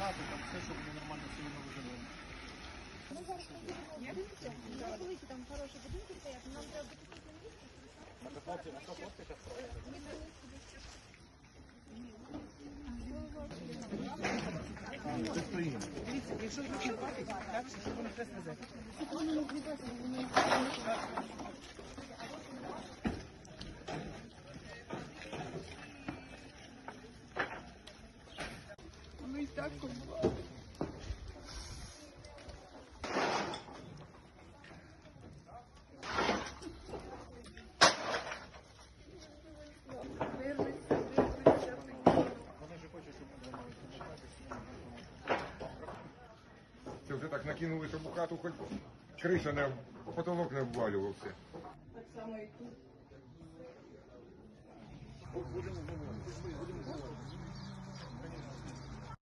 кімнати, там все, щоб вони нормально собі не виживали. Ми зараз подивимося. Дуже великі там хороші будинки стоять. Нам треба Дивіться, якщо їх не хватить, так, що вони хрест везе. Воно і так побувало. Це вже так накинули, у хату хоч криша не потолок не обвалювався. Так само і тут.